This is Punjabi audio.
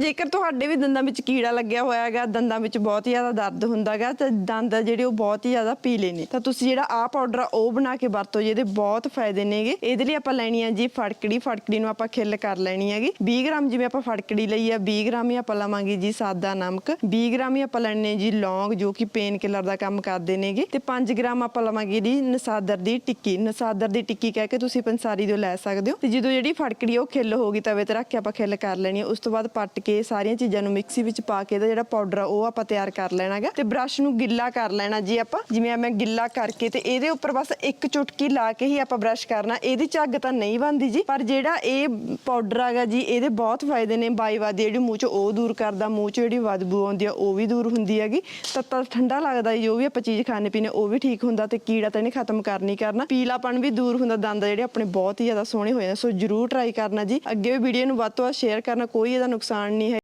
ਜੇਕਰ ਤੁਹਾਡੇ ਵੀ ਦੰਦਾਂ ਵਿੱਚ ਕੀੜਾ ਲੱਗਿਆ ਹੋਇਆ ਹੈਗਾ, ਦੰਦਾਂ ਵਿੱਚ ਬਹੁਤ ਹੀ ਜ਼ਿਆਦਾ ਦਰਦ ਹੁੰਦਾ ਹੈਗਾ, ਤੇ ਦੰਦ ਆ ਜਿਹੜੇ ਉਹ ਬਹੁਤ ਹੀ ਜ਼ਿਆਦਾ ਪੀਲੇ ਨੇ। ਤਾਂ ਤੁਸੀਂ ਜਿਹੜਾ ਆਹ ਪਾਊਡਰ ਆ, ਉਹ ਬਣਾ ਕੇ ਵਰਤੋ, ਜਿਹਦੇ ਬਹੁਤ ਫਾਇਦੇ ਨੇਗੇ। ਇਹਦੇ ਲਈ ਆਪਾਂ ਲੈਣੀ ਆ ਜੀ ਫੜਕੜੀ। ਫੜਕੜੀ ਨੂੰ ਆਪਾਂ ਖਿੱਲ ਕਰ ਲੈਣੀ ਹੈਗੀ। 20 ਗ੍ਰਾਮ ਜਿਵੇਂ ਆਪਾਂ ਫੜਕੜੀ ਲਈ ਆ 20 ਗ੍ਰਾਮ ਹੀ ਆਪਾਂ ਲਵਾਂਗੇ ਜੀ ਸਾਦਾ ਨਮਕ। 20 ਗ੍ਰਾਮ ਹੀ ਆਪਾਂ ਲੈਣੇ ਜੀ ਲੌਂਗ, ਜੋ ਕਿ ਪੇਨ ਕਿਲਰ ਦਾ ਕੰਮ ਕਰਦੇ ਨੇਗੇ। ਤੇ 5 ਗ੍ਰਾਮ ਆਪਾਂ ਲਵਾਂਗੇ ਜੀ ਨਸਾਦਰ ਦੀ ਟਿੱਕੀ। ਨਸਾਦਰ ਦੀ ਟਿੱਕੀ ਕਹਿ ਕੇ ਤੁਸੀਂ ਪੰਸਾਰੀ ਤੋਂ ਲੈ ਸਕਦੇ ਹੋ। ਤੇ ਜਦੋਂ ਜਿਹੜੀ ਫੜਕੜੀ ਆ, ਉਹ ਖਿੱਲ ਹੋਗੀ ਤਵੇ ਤੇ ਰੱਖ ਕੇ ਆਪਾਂ ਖਿੱਲ ਕਰ ਲੈਣੀ ਆ। ਉਸ ਤੋਂ ਬਾਅਦ ਪੱਟ ਕੇ ਸਾਰੀਆਂ ਚੀਜ਼ਾਂ ਨੂੰ ਮਿਕਸੀ ਵਿੱਚ ਪਾ ਕੇ ਇਹਦਾ ਜਿਹੜਾ ਪਾਊਡਰ ਆ, ਉਹ ਆਪਾਂ ਤਿਆਰ ਕਰ ਲੈਣਾਗਾ। ਤੇ ਬ੍ਰਸ਼ ਨੂੰ ਗਿੱਲਾ ਕਰ ਲੈਣਾ ਜੀ ਆਪਾਂ। ਜਿਵੇਂ ਮੈਂ ਗਿੱਲਾ ਕਰਕੇ ਤੇ ਇਹਦੇ ਉੱਪਰ ਬਸ ਇੱਕ ਚੁਟਕੀ ਲਾ ਕੇ ਹੀ ਆਪਾਂ ਬ੍ਰਸ਼ ਕਰਨਾ। ਇਹਦੀ ਝੱਗ ਤਾਂ ਨਹੀਂ ਬਣਦੀ ਜੀ, ਪਰ ਜਿਹੜਾ ਇਹ ਪਾਊਡਰ ਹੈਗਾ ਜੀ, ਇਹਦੇ ਬਹੁਤ ਫਾਇਦੇ ਨੇ। ਬਾਈਵਾਦੀ ਜਿਹੜੀ ਮੂੰਹ ਚ ਉਹ ਦੂਰ ਕਰਦਾ, ਮੂੰਹ ਚ ਜਿਹੜੀ ਬਦਬੂ ਆਉਂਦੀ ਆ, ਉਹ ਵੀ ਦੂਰ ਹੁੰਦੀ ਹੈਗੀ। ਤੱਤਾ ਠੰਡਾ ਲੱਗਦਾ ਜੋ ਵੀ ਆਪਾਂ ਚੀਜ਼ ਖਾਣੇ ਪੀਣੇ, ਉਹ ਵੀ ਠੀਕ ਹੁੰਦਾ ਤੇ ਕੀੜਾ ਤਾਂ ਇਹਨੇ ਖਤਮ ਕਰਨੀ ਕਰਨਾ। ਪੀਲਾਪਣ ਵੀ ਦੂਰ ਹੁੰਦਾ, ਦੰਦ ਜਿਹੜੇ ਆਪਣੇ ਬਹੁਤ ਹੀ ਜ਼ਿਆਦਾ ਸੋਹਣੇ ਹੋਏ ਨੇ। ਸੋ ਜਰੂਰ ਟਰਾਈ ਕਰਨਾ ਜੀ। ਅੱਗੇ ਵੀ ਵੀਡੀਓ ਨੂੰ ਵੱਧ ਤੋਂ ਵੱਧ ਸ਼ੇਅਰ ਕਰਨਾ, ਕੋਈ ਇਹਦਾ ਨੁਕਸਾਨ